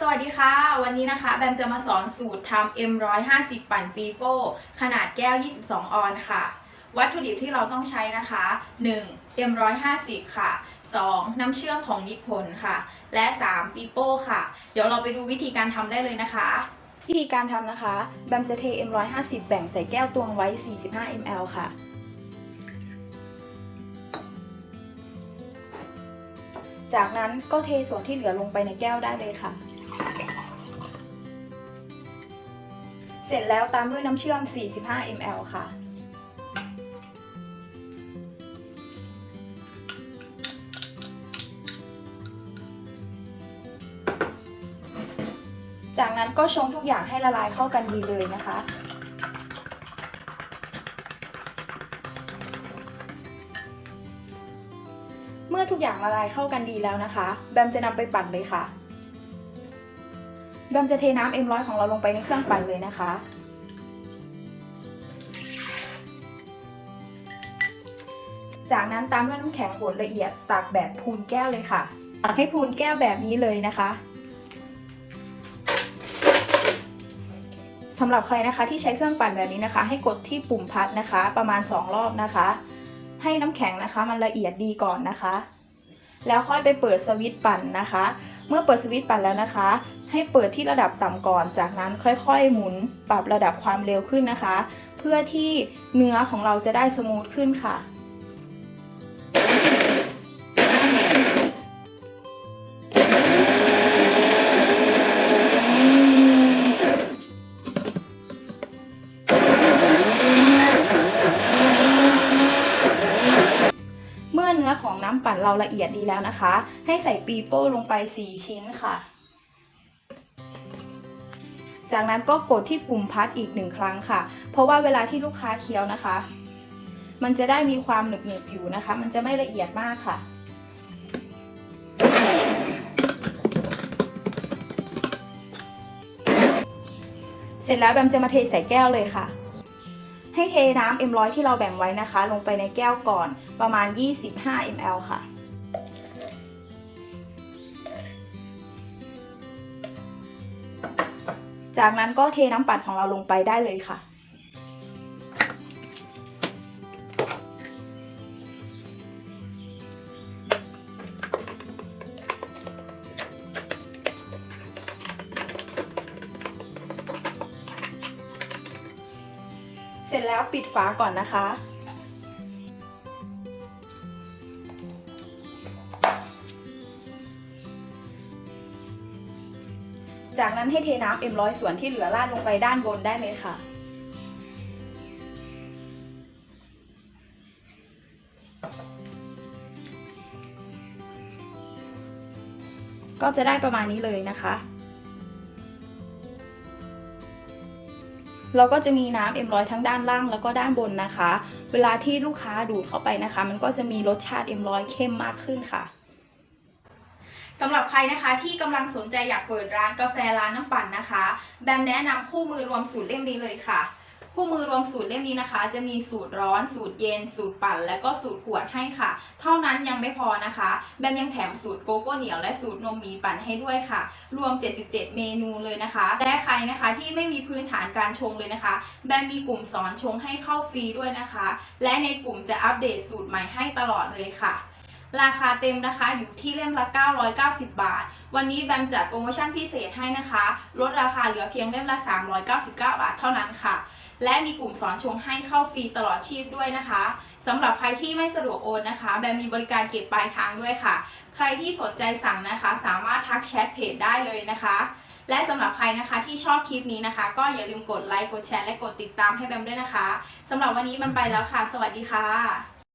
สวัสดีค่ะ วันนี้นะคะแบมจะมาสอนสูตรทำ M150 ปั่นปีโป้ขนาดแก้ว 22 ออนค่ะ วัตถุดิบที่เราต้องใช้นะคะ 1. M150 ค่ะ 2. น้ำเชื่อมของนิพนธ์ค่ะ และ 3. ปีโป้ค่ะ เดี๋ยวเราไปดูวิธีการทำได้เลยนะคะ วิธีการทำนะคะแบมจะเท M150 แบ่งใส่แก้วตวงไว้ 45 ml ค่ะจากนั้นก็เทส่วนที่เหลือลงไปในแก้วได้เลยค่ะ เสร็จแล้วตามด้วยน้ำเชื่อม 45 ml ค่ะ จากนั้นก็ชงทุกอย่างให้ละลายเข้ากันดีเลยนะคะเมื่อทุกอย่างละลายเข้ากันดีแล้วนะคะ แบมจะนำไปปั่นเลยค่ะ แบมจะเทน้ำเอ็มร้อยของเราลงไปในเครื่องปั่นเลยนะคะ จากนั้นตามด้วยน้ำแข็งบดละเอียดตากแบบพูนแก้วเลยค่ะตักให้พูนแก้วแบบนี้เลยนะคะสำหรับใครนะคะที่ใช้เครื่องปั่นแบบนี้นะคะ ให้กดที่ปุ่มพัดนะคะ ประมาณ 2 รอบนะคะ ให้น้ำแข็งนะคะ มันละเอียดดีก่อนนะคะ แล้วค่อยไปเปิดสวิตช์ปั่นนะคะ เมื่อเปิดสวิตช์ปั่นแล้วนะคะ ให้เปิดที่ระดับต่ำก่อน จากนั้นค่อยๆ หมุนปรับระดับความเร็วขึ้นนะคะ เพื่อที่เนื้อของเราจะได้สมูทขึ้นค่ะ น้ำปั่นเราละเอียดดีแล้วนะคะ ให้ใส่ปีโป้ลงไป 4 ชิ้นค่ะ จากนั้นก็กดที่ปุ่มพัดอีกหนึ่งครั้งค่ะ เพราะว่าเวลาที่ลูกค้าเคี้ยวนะคะ มันจะได้มีความหนึบๆอยู่นะคะ มันจะไม่ละเอียดมากค่ะเสร็จแล้วแบมจะมาเทใส่แก้วเลยค่ะ ให้เทน้ำ M100 ที่เราแบ่งไว้นะคะ ลงไปในแก้วก่อนประมาณ 25 ml ค่ะ จากนั้นก็เทน้ำปั่นของเราลงไปได้เลยค่ะ ร็จแล้วปิดฝาก่อนนะคะ จากนั้นให้เทน้ำเอ็มร้อยส่วนที่เหลือราดลงไปด้านบนได้เลยค่ะก็จะได้ประมาณนี้เลยนะคะ เราก็จะมีน้ำเอ็มร้อยทั้งด้านล่างแล้วก็ด้านบนนะคะ เวลาที่ลูกค้าดูดเข้าไปนะคะ มันก็จะมีรสชาติเอ็มร้อยเข้มมากขึ้นค่ะสำหรับใครนะคะที่กำลังสนใจอยากเปิดร้านกาแฟร้านน้ำปั่นนะคะ แบมแนะนำคู่มือรวมสูตรเล่มนี้เลยค่ะ คู่มือรวมสูตรเล่มนี้นะคะ จะมีสูตรร้อน สูตรเย็น สูตรปั่น และก็สูตรขวดให้ค่ะ เท่านั้นยังไม่พอนะคะ แบมยังแถมสูตรโกโก้เหนียวและสูตรนมหมีปั่นให้ด้วยค่ะ รวม 77 เมนูเลยนะคะ และใครนะคะที่ไม่มีพื้นฐานการชงเลยนะคะ แบมมีกลุ่มสอนชงให้เข้าฟรีด้วยนะคะ และในกลุ่มจะอัปเดตสูตรใหม่ให้ตลอดเลยค่ะ ราคาเต็มนะคะอยู่ที่เล่มละ 990 บาท วันนี้แบมจัดโปรโมชั่นพิเศษให้นะคะ ลดราคาเหลือเพียงเล่มละ 399 บาทเท่านั้นค่ะ และมีกลุ่มสอนชงให้เข้าฟรีตลอดชีพด้วยนะคะสำหรับใครที่ไม่สะดวกโอนนะคะ แบมมีบริการเก็บปลายทางด้วยค่ะ ใครที่สนใจสั่งนะคะ สามารถทักแชทเพจได้เลยนะคะและสำหรับใครนะคะที่ชอบคลิปนี้นะคะ ก็อย่าลืมกดไลค์ กดแชร์ และกดติดตามให้แบมด้วยนะคะสำหรับวันนี้แบมไปแล้วค่ะ สวัสดีค่ะ